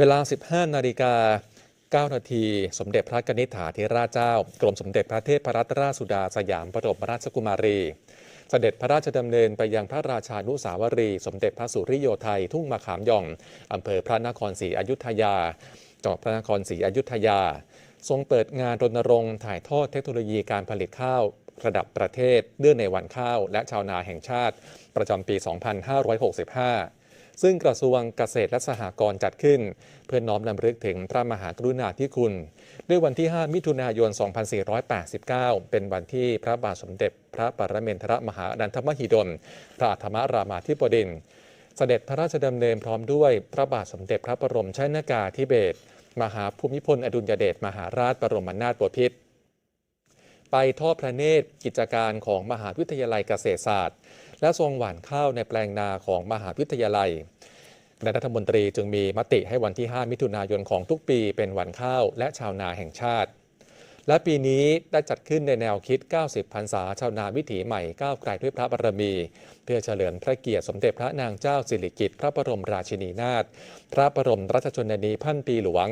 เวลา 15 นาฬิกา 9 นาที สมเด็จพระกนิษฐาธิราชเจ้า กรมสมเด็จพระเทพรัตนราชสุดาสยามบรมราชกุมารี เสด็จพระราชดำเนินไปยังพระราชานุสาวรีย์สมเด็จพระสุริโยไทยทุ่งมะขามย่องอำเภอพระนครศรีอยุธยาจังหวัดพระนครศรีอยุธยา ทรงเปิดงานรณรงค์ถ่ายทอดเทคโนโลยีการผลิตข้าวระดับประเทศเนื่องในวันข้าวและชาวนาแห่งชาติ ประจำปี 2565 ซึ่งกระทรวงเกษตรและสหกรณ์จัดขึ้น เพื่อน้อมรำลึกถึงพระมหากรุณาธิคุณ ด้วยวันที่ 5 มิถุนายน 2489 เป็นวันที่พระบาทสมเด็จ พระปรเมนทรมหาอนันทมหิดล พระธรรมรามาธิบดิน เสด็จพระราชดำเนินพร้อมด้วยพระบาทสมเด็จพระบรมชนากาธิเบศรมหาภูมิพลอดุลยเดชมหาราชบรมนาถบพิตร ไปทอดพระเนตรกิจการของมหาวิทยาลัยเกษตรศาสตร์ และทรงหว่านข้าวในแปลงนาของมหาวิทยาลัยคณะรัฐมนตรีจึงมีมติให้วันที่ 5 มิถุนายนของทุกปีเป็นวันข้าวและชาวนาแห่งชาติ และปีนี้ได้จัดขึ้นในแนวคิด 90 พรรษาชาวนาวิถีใหม่ก้าวไกลด้วยพระบารมี เพื่อเฉลิมพระเกียรติสมเด็จพระนางเจ้าสิริกิติ์พระบรมราชินีนาถพระบรมราชชนนีพันปีหลวง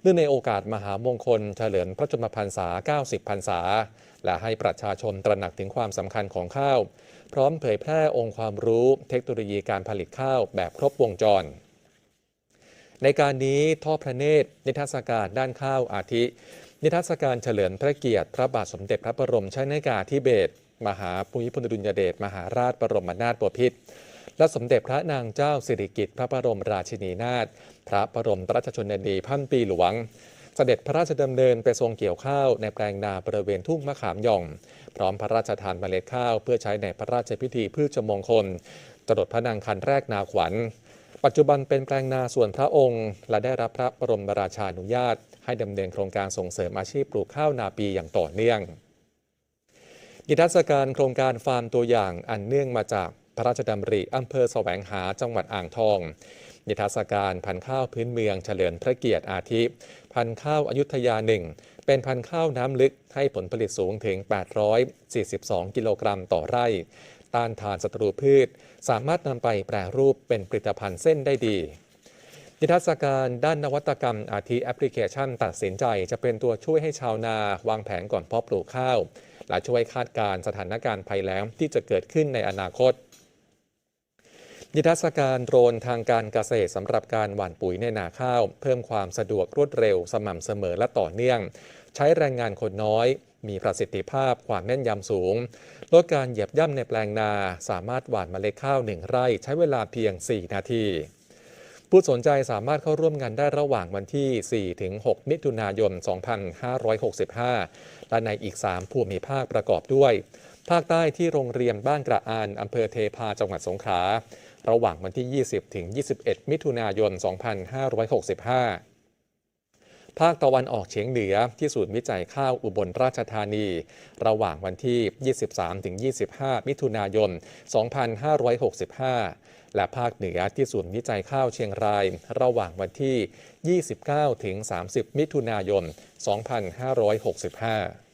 เนื่องในโอกาสมหามงคลเฉลิมพระชนมพรรษา 90 พรรษา และให้ประชาชนตระหนักถึงความสำคัญของข้าว พร้อมเผยแพร่องค์ความรู้เทคโนโลยีการผลิตข้าวแบบครบวงจรในการนี้ท่อพระเนตรนิทรรศการด้านข้าวอาทิ นิทรรศการเฉลิมพระเกียรติ พระบาทสมเด็จพระบรมชนากาธิเบศรมหาภูมิพลอดุลยเดชมหาราชบรมนาถบพิตรและสมเด็จพระนางเจ้าสิริกิติ์พระบรมราชินีนาถพระบรมราชชนนีพันปีหลวง เสด็จพระราชดำเนินไปทรงเกี่ยวข้าวในแปลงนาบริเวณทุ่งมะขามย่อง พร้อมพระราชทานเมล็ดข้าวเพื่อใช้ในพระราชพิธีพืชมงคลจรดพระนางคันแรกนาขวัญ ปัจจุบันเป็นแปลงนาส่วนพระองค์ และได้รับพระบรมราชานุญาต ให้ดำเนินโครงการส่งเสริมอาชีพปลูกข้าวนาปีอย่างต่อเนื่อง นิทรรศการโครงการฟาร์มตัวอย่างอันเนื่องมาจากพระราชดำริอำเภอแสวงหาจังหวัดอ่างทอง นิทรรศการพันธุ์ข้าวพื้นเมืองเฉลิมพระเกียรติอาทิ พันธุ์ข้าวอายุทยาหนึ่งเป็นพันธุ์ข้าวน้ำลึกให้ผลผลิตสูงถึง 842 กิโลกรัมต่อไร่ ต้านทานศัตรูพืช สามารถนำไปแปรรูปเป็นผลิตภัณฑ์เส้นได้ดีนิทรรศการด้านนวัตกรรมอาทิแอปพลิเคชันตัดสินใจจะเป็นตัวช่วยให้ชาวนาวางแผนก่อนเพาะปลูกข้าว และช่วยคาดการสถานการณ์ภัยแล้งที่จะเกิดขึ้นในอนาคตนิทรรศการโดรนทางการเกษตรสำหรับการหว่านปุ๋ยในนาข้าว เพิ่มความสะดวกรวดเร็วสม่ำเสมอและต่อเนื่อง ใช้แรงงานคนน้อย มีประสิทธิภาพความแม่นยำสูง ลดการเหยียบย่ำในแปลงนา สามารถหว่านเมล็ดข้าวหนึ่งไร่ ใช้เวลาเพียง 4 นาที ผู้สนใจสามารถเข้าร่วมงานได้ระหว่างวันที่ 4-6 มิถุนายน 2565 และในอีก 3 ภูมิภาคประกอบด้วย ภาคใต้ที่โรงเรียนบ้านกระอานอำเภอเทพาจังหวัดสงขลาระหว่างวันที่ 20-21 มิถุนายน 2565 ภาคตะวันออกเฉียงเหนือที่ศูนย์วิจัยข้าวอุบลราชธานี ระหว่างวันที่ 23-25 มิถุนายน 2565 และภาคเหนือที่ศูนย์วิจัยข้าวเชียงราย ระหว่างวันที่ 29-30 มิถุนายน 2565